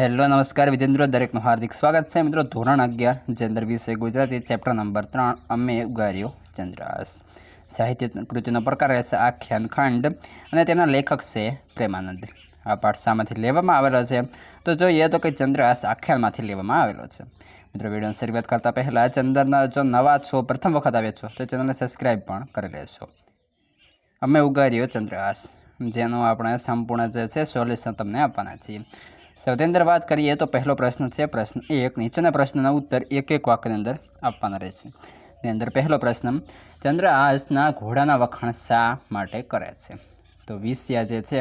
Hello, નમસ્કાર વિદ્યાર્થીઓ, દરેકનું હાર્દિક સ્વાગત છે. મિત્રો, ધોરણ અગિયાર જે અંદર વિષય ગુજરાતી, ચેપ્ટર નંબર ત્રણ, અમે ઉગાર્યો ચંદ્રાસ. સાહિત્ય કૃતિનો પ્રકાર રહેશે આખ્યાન ખંડ અને તેના લેખક છે પ્રેમાનંદ. આ પાઠ શામાંથી લેવામાં આવેલો છે. તો જોઈએ તો કે ચંદ્રાસ આખ્યાનમાંથી લેવામાં આવેલો છે. મિત્રો, વિડીયોની શરૂઆત કરતાં પહેલાં ચંદ્રના જો નવા છો, પ્રથમ વખત આવ્યા છો, તો ચેનલને સબસ્ક્રાઈબ પણ કરી લેશો. અમે ઉગાર્યો ચંદ્રહાસ જેનો આપણે સંપૂર્ણ જે છે સોલ્યુશન તમને આપવાના છીએ. સૌથી અંદર વાત કરીએ તો પહેલો પ્રશ્ન છે પ્રશ્ન એક નીચેના પ્રશ્નના ઉત્તર એક એક વાક્યની અંદર આપવાના રહેશે એની અંદર પહેલો પ્રશ્ન ચંદ્રહાસના ઘોડાના વખાણ શા માટે કરે છે તો વિષ્યા જે છે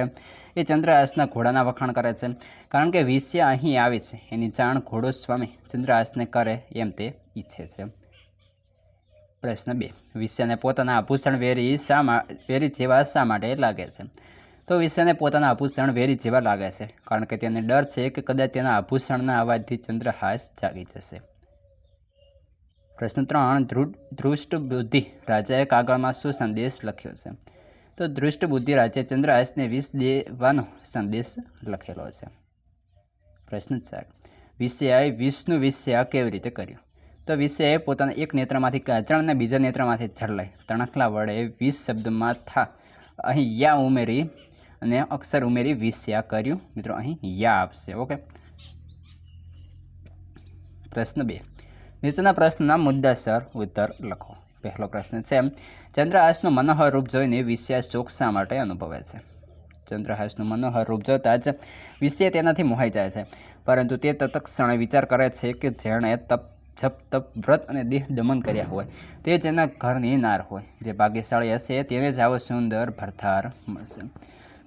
એ ચંદ્રહાસના ઘોડાના વખાણ કરે છે કારણ કે વિષ્યા અહીં આવે છે એની જાણ ઘોડો સ્વામી ચંદ્રહાસને કરે એમ તે ઈચ્છે છે પ્રશ્ન બે વિષ્યાને પોતાના આભૂષણ વેરી શા વેરી જેવા શા માટે લાગે છે તો વિષયને પોતાના આભૂષણ વેરી જેવા લાગે છે, કારણ કે તેને ડર છે કે કદાચ તેના આભૂષણના અવાજથી ચંદ્ર હાસ જાગી જશે. પ્રશ્ન ત્રણ ધૃષ્ટ બુદ્ધિ રાજાએ કાગળમાં શું સંદેશ લખ્યો છે? તો ધૃષ્ટ બુદ્ધિ રાજાએ ચંદ્રહાસને વિષ દેવાનો સંદેશ લખેલો છે. પ્રશ્ન ચાર, વિષયાએ વિષનું વિષયા કેવી રીતે કર્યું? તો વિષયાએ પોતાના એક નેત્રમાંથી કાચળ અને બીજા નેત્રમાંથી જળ તણખલા વડે વીસ શબ્દમાં થા, અહીં યા ઉમેરી અને અક્ષર ઉમેરી વિષ્યા કર્યું. મિત્રો, અહીં યા આપશે ઓકે? પ્રશ્ન બે. નીચેના પ્રશ્નના મુદ્દાસર ઉત્તર લખો. પહેલો પ્રશ્ન છે ચંદ્રહાસનું મનોહર રૂપ જોઈને વિષ્યા શા માટે અનુભવે છે? ચંદ્રહાસનું મનોહર રૂપ જોતાં જ વિષય તેનાથી મોહાઈ જાય છે. પરંતુ તે તત્ક્ષણે વિચાર કરે છે કે જેણે તપ, જપ, તપ, વ્રત અને દેહ દમન કર્યા હોય. તે જેના ઘરની નાર હોય. જે ભાગ્યશાળી હશે, તેને જ આવો સુંદર ભરથાર મળશે.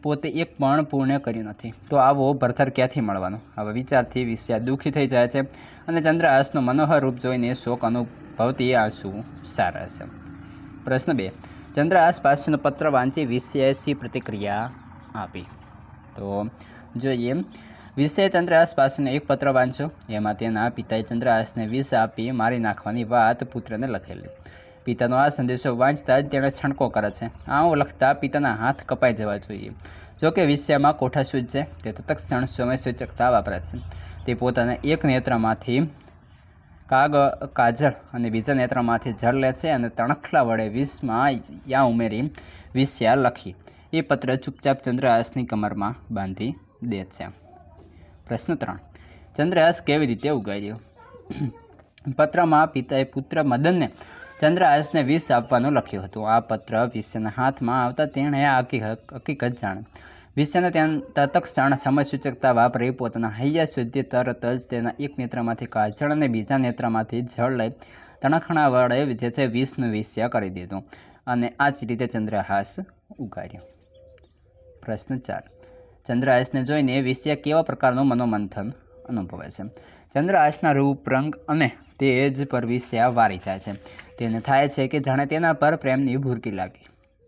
પોતે એક પણ પૂર્ણ કર્યું નથી. તો આવો ભરથર ક્યાંથી મળવાનો? આવા વિચારથી વિષ્યા દુઃખી થઈ જાય છે અને ચંદ્રહાસનું મનોહર રૂપ જોઈને શોક અનુભવતી આંસુ સારા છે? પ્રશ્ન બે. ચંદ્રહાસ પાસેનો પત્ર વાંચી વિષ્યાએ પ્રતિક્રિયા આપી. તો જોઈએ. વિષય ચંદ્રહાસ પાસેનો એક પત્ર વાંચ્યો એમાં તેના પિતાએ ચંદ્રહાસને વિષ આપી મારી નાખવાની વાત પુત્રને લખેલી. પિતાનો આ સંદેશો વાંચતા જ તેણે છણકો કરે છે. આવું લખતા પિતાના હાથ કપાઈ જવા જોઈએ. જો કે વિષયમાં કોઠાસૂજ છે, તે તત્ક્ષણ સમય સૂચકતા વાપરે છે. તે પોતાના એક નેત્રમાંથી કાગ, કાજળ અને બીજા નેત્રમાંથી જળ લે છે અને તણખલા વડે વિષમાં યા ઉમેરી વિષ્યા લખી. એ પત્ર ચૂપચાપ ચંદ્રહાસની કમરમાં બાંધી દે છે. પ્રશ્ન ત્રણ. ચંદ્રહાસ કેવી રીતે ઉગાડ્યો પત્રમાં પિતાએ પુત્ર મદનને ચંદ્રહાસને વિષ આપવાનું લખ્યું હતું. આ પત્ર વિષ્યના હાથમાં આવતા તેણે આ હકીકત જાણી. વિષ્યને ત્યાં તત્ક્ષણ સમય સૂચકતા વાપરી પોતાના હૈયા સુધી તરત જ તેના એક નેત્રમાંથી કાજળ અને બીજા નેત્રમાંથી જળ લઈ તણખણા વડે જે છે વિષનું વિષ્ય કરી દીધું. અને આ જ રીતે ચંદ્રહાસ ઉગાડ્યો પ્રશ્ન ચાર. ચંદ્રહાસને જોઈને વિષ્ય કેવા પ્રકારનું મનોમંથન અનુભવે છે? ચંદ્રહાસના રૂપ, રંગ અને તેજ પર વિષ્યા વારી જાય છે. તેને થાય છે કે જાણે તેના પર પ્રેમની ભૂરકી લાગી.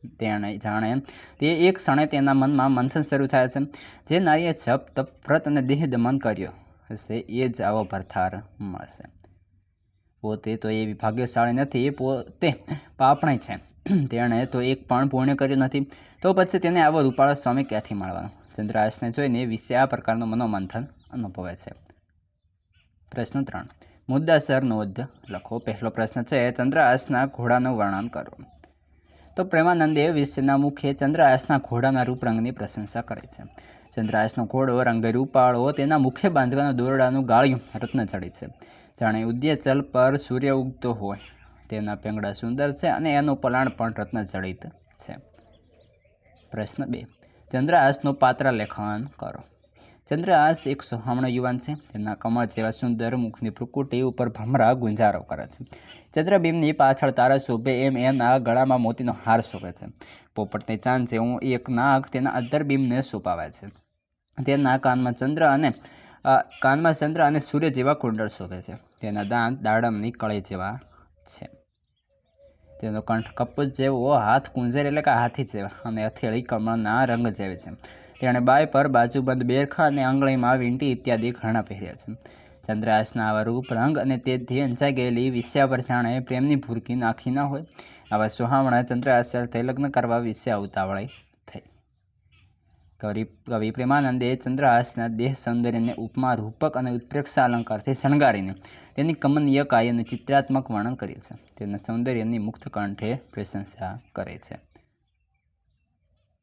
તેણે જાણે તે એક ક્ષણે તેના મનમાં મંથન શરૂ થાય છે. જે નારીએ જપ, તપ, વ્રત અને દેહ દમન કર્યો હશે, એ જ આવો ભરથાર મળશે. પોતે તો એવી ભાગ્યશાળી નથી, એ પોતે પાપણી છે. તેણે તો એક પણ પૂર્ણ કર્યું નથી. તો પછી તેને આવો રૂપાળો સ્વામી ક્યાંથી મળવાનો? ચંદ્રાસને જોઈને વિશે આ પ્રકારનું મનોમંથન અનુભવે છે. પ્રશ્ન ત્રણ. મુદ્દાસર નોંધ લખો. પહેલો પ્રશ્ન છે ચંદ્રહાસના ઘોડાનું વર્ણન કરો. તો પ્રેમાનંદે વિશ્વના મુખે ચંદ્રહાસના ઘોડાના રૂપરંગની પ્રશંસા કરે છે. ચંદ્રહાસનો ઘોડો રંગે રૂપાળો, તેના મુખે બાંધવાના દોરડાનું ગાળિયું રત્ન ચડી છે. જાણે ઉદ્યચલ પર સૂર્ય ઉગતો હોય. તેના પેંગડા સુંદર છે અને એનું પલાણ પણ રત્ન જડિત છે. પ્રશ્ન બે. ચંદ્રહાસનું પાત્ર લેખન કરો. ચંદ્રહાસ એક સોહામણો યુવાન છે. જેના કમળ જેવા સુંદર મુખની પ્રકૃતિ ઉપર ભમરા ગુંજારો કરે છે. ચંદ્રબીમની પાછળ તારા શોભે એમ એના ગળામાં મોતીનો હાર શોભે છે. પોપટની ચાંદ જેવું એક નાગ તેના અધરબિંબને શોભાવે છે. તેના કાનમાં ચંદ્ર અને કાનમાં ચંદ્ર અને સૂર્ય જેવા કુંડળ શોભે છે. તેના દાંત દાડમની કળી જેવા છે. તેનો કંઠ કપૂત જેવો, હાથ કુંજર એટલે કે હાથી જેવા અને હથેળી કમળના રંગ જેવી છે. તેણે બાય પર બાજુબંધ બેરખા અને આંગળીમાં વીંટી ઇત્યાદિ ઘરણા પહેર્યા છે. ચંદ્રહાસના આવા રૂપ, રંગ અને તેથી અંજાઈ ગયેલી વિષ્યા પર જાણે પ્રેમની ભૂરકી નાખી ન હોય, આવા સુહામણા ચંદ્રાસ સાથે લગ્ન કરવા વિશે ઉતાવળાઈ થઈ. કવિ કવિ પ્રેમાનંદે ચંદ્રહાસના દેહ સૌંદર્યને ઉપમા રૂપક અને ઉત્પ્રેક્ષા અલંકારથી શણગારીને તેની કમનીય કાયનું ચિત્રાત્મક વર્ણન કર્યું છે. તેના સૌંદર્યની મુક્ત કંઠે પ્રશંસા કરે છે.